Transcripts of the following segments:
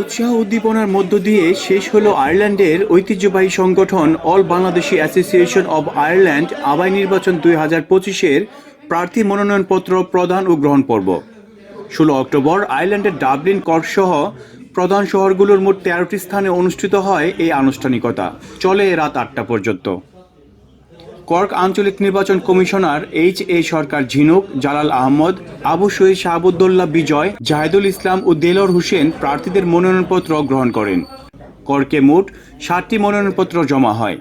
উৎসাহ উদ্দীপনার মধ্য দিয়ে শেষ হলো আয়ারল্যান্ডের ঐতিহ্যবাহী সংগঠন all Bangladeshi association of Ireland আবাই নির্বাচন দুই হাজার পঁচিশের প্রার্থী মনোনয়নপত্র প্রদান ও গ্রহণ পর্ব। ষোলো অক্টোবর আয়ারল্যান্ডের ডাবলিন কর্ক সহ প্রধান শহরগুলোর মোট তেরোটি স্থানে অনুষ্ঠিত হয় এই আনুষ্ঠানিকতা। চলে রাত আটটা পর্যন্ত। কর্ক আঞ্চলিক নির্বাচন commissioner H A Sarkar Jhinuk, Jalal Ahmed, Abu Shahid Shahabuddollah Bijoy, Jahedul Islam ও দেলর হোসেন প্রার্থীদের মনোনয়নপত্র গ্রহণ করেন। কর্কে মোট ষাটটি মনোনয়নপত্র জমা হয়।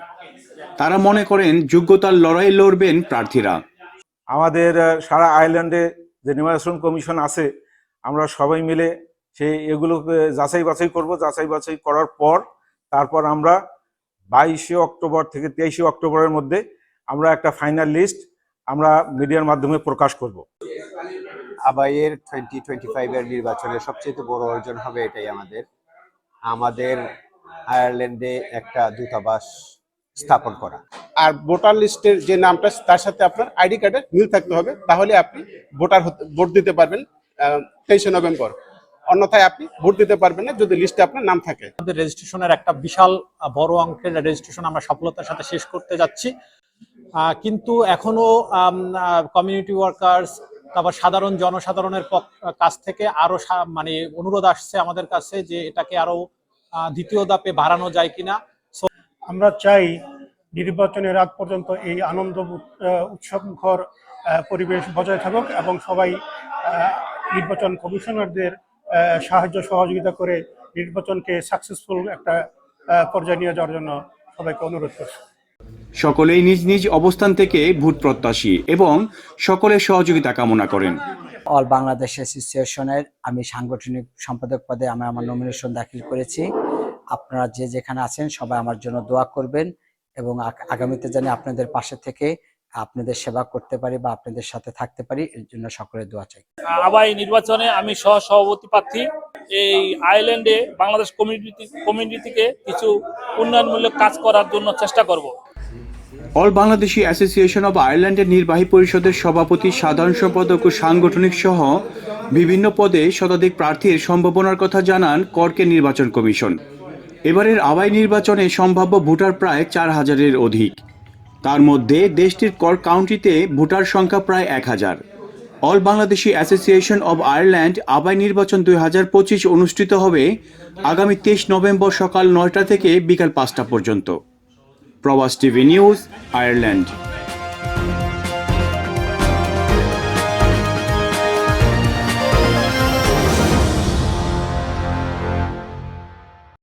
তারা মনে করেন যোগ্যতার লড়াই লড়বেন প্রার্থীরা। আমাদের সারা আইল্যান্ডে যে নির্বাচন কমিশন আছে, আমরা সবাই মিলে সেই এগুলোকে যাচাই বাছাই করব। যাচাই বাছাই করার পর, তারপর আমরা বাইশে অক্টোবর থেকে তেইশে অক্টোবরের মধ্যে আমরা একটা ফাইনাল লিস্ট আমরা মিডিয়ার মাধ্যমে প্রকাশ করব। আবাইয়ের টোয়েন্টি টোয়েন্টি ফাইভের নির্বাচনের সবচেয়ে বড় অর্জন হবে এটাই আমাদের। আমাদের আয়ারল্যান্ডে একটা দূতাবাস স্থাপন করা। আর ভোটার লিস্টের যে নামটা তার সাথে আপনার আইডি কার্ডের মিল থাকতে হবে। তাহলে আপনি ভোটার ভোট দিতে পারবেন তেইশে নভেম্বর। অন্যথায় আপনি ভোট দিতে পারবেন না যদি লিস্টে আপনার নাম থাকে। আমাদের রেজিস্ট্রেশনের একটা বিশাল বড় অঙ্কের রেজিস্ট্রেশন আমরা সফলতার সাথে শেষ করতে যাচ্ছি। কিন্তু এখনও কমিউনিটি ওয়ার্কার্স তারপর সাধারণ জনসাধারণের কাছ থেকে আরও মানে অনুরোধ আসছে আমাদের কাছে যে এটাকে আরও দ্বিতীয় ধাপে বাড়ানো যায় কিনা। আমরা চাই নির্বাচনের আগ পর্যন্ত এই আনন্দ উৎসবমুখর পরিবেশ বজায় থাকুক এবং সবাই নির্বাচন কমিশনারদের সাহায্য, সহযোগিতা করে নির্বাচনকে সাকসেসফুল একটা পর্যায়ে নিয়ে যাওয়ার জন্য সবাইকে অনুরোধ করছি। সকলেই নিজ নিজ অবস্থান থেকে ভোট প্রত্যাশী এবং সকলের সহযোগিতা কামনা করেন। অল বাংলাদেশ অ্যাসোসিয়েশনের আমি সাংগঠনিক সম্পাদক পদে আমি আমার নমিনেশন দাখিল করেছি। আপনারা যে যেখানে আছেন সবাই আমার জন্য দোয়া করবেন এবং আগামীতে জানি আপনাদের পাশে থেকে আপনাদের সেবা করতে পারি বা আপনাদের সাথে থাকতে পারি এর জন্য সকলের দোয়া চাই। আবার এই নির্বাচনে আমি সহ সভাপতি প্রার্থী। এই আইল্যান্ডে বাংলাদেশ কমিউনিটি কমিউনিটিকে কিছু উন্নয়নমূলক কাজ করার জন্য চেষ্টা করব। অল বাংলাদেশি অ্যাসোসিয়েশন অব আয়ারল্যান্ডের নির্বাহী পরিষদের সভাপতি, সাধারণ সম্পাদক ও সাংগঠনিক সহ বিভিন্ন পদে শতাধিক প্রার্থীর সম্ভাবনার কথা জানান কর্কে নির্বাচন কমিশন। এবারের আবাই নির্বাচনে সম্ভাব্য ভোটার প্রায় চার হাজারের অধিক। তার মধ্যে দেশটির কর কাউন্টিতে ভোটার সংখ্যা প্রায় এক হাজার। All Bangladeshi association of Ireland আবাই নির্বাচন দুই হাজার পঁচিশ অনুষ্ঠিত হবে আগামী তেইশ নভেম্বর সকাল নয়টা থেকে বিকাল পাঁচটা পর্যন্ত। প্রবাস টিভি নিউজ আয়ারল্যান্ড।